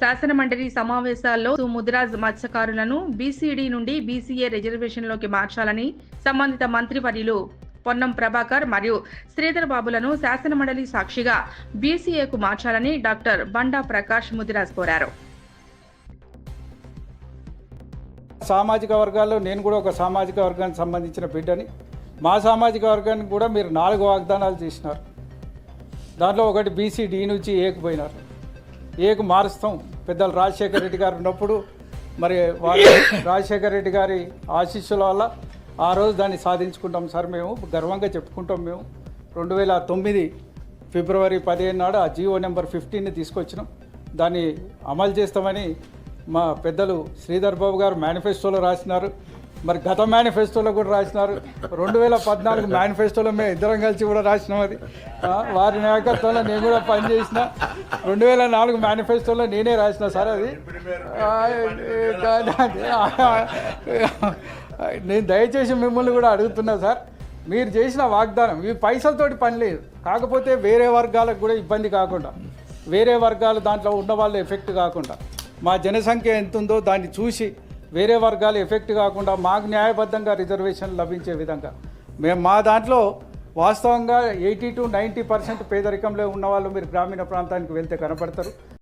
శాసనమండలి సమావేశాల్లో ముదిరాజ్ మత్స్యకారులను బీసీడీ నుండి బీసీఏ రిజర్వేషన్లోకి మార్చాలని సంబంధిత మంత్రివర్యులు పొన్నం ప్రభాకర్ మరియు శ్రీధర్ బాబులను శాసనమండలి సాక్షిగా బీసీఏకు మార్చాలని డాక్టర్ బండా ప్రకాష్ ముదిరాజ్ కోరారు. సామాజిక వర్గాల్లో నేను కూడా ఒక సామాజిక వర్గానికి సంబంధించిన బిడ్డని. మా సామాజిక వర్గానికి కూడా మీరు నాలుగు వాగ్దానాలు చేసినారు. దాంట్లో ఒకటి బీసీ డి నుంచి ఏకు పోయినారు. ఏకు మారుస్తాం. పెద్దలు రాజశేఖర రెడ్డి గారు ఉన్నప్పుడు మరి వారు రాజశేఖర రెడ్డి గారి ఆశీస్సుల వల్ల ఆ రోజు దాన్ని సాధించుకుంటాం సార్ మేము. గర్వంగా చెప్పుకుంటాం మేము. రెండు వేల తొమ్మిది ఫిబ్రవరి పదిహేను నాడు ఆ జియో నెంబర్ ఫిఫ్టీన్ని తీసుకొచ్చినాం. దాన్ని అమలు చేస్తామని మా పెద్దలు శ్రీధర్ బాబు గారు మేనిఫెస్టోలో రాసినారు. మరి గత మేనిఫెస్టోలో కూడా రాసినారు. రెండు వేల పద్నాలుగు మేనిఫెస్టోలో మేము ఇద్దరం కలిసి కూడా రాసినాం అది. వారి నాయకత్వంలో నేను కూడా పనిచేసిన. రెండు వేల నాలుగు మేనిఫెస్టోలో నేనే రాసిన సార్ అది. నేను దయచేసి మిమ్మల్ని కూడా అడుగుతున్నా సార్. మీరు చేసిన వాగ్దానం ఇవి పైసలతోటి పని లేదు. కాకపోతే వేరే వర్గాలకు కూడా ఇబ్బంది కాకుండా వేరే వర్గాలు దాంట్లో ఉన్న వాళ్ళు ఎఫెక్ట్ కాకుండా మా జనసంఖ్య ఎంత ఉందో దాన్ని చూసి వేరే వర్గాలు ఎఫెక్ట్ కాకుండా మాకు న్యాయబద్ధంగా రిజర్వేషన్ లభించే విధంగా. మేము మా దాంట్లో వాస్తవంగా ఎయిటీ టు నైంటీ పర్సెంట్ పేదరికంలో ఉన్న వాళ్ళు మీరు గ్రామీణ ప్రాంతానికి వెళ్తే కనపడతారు.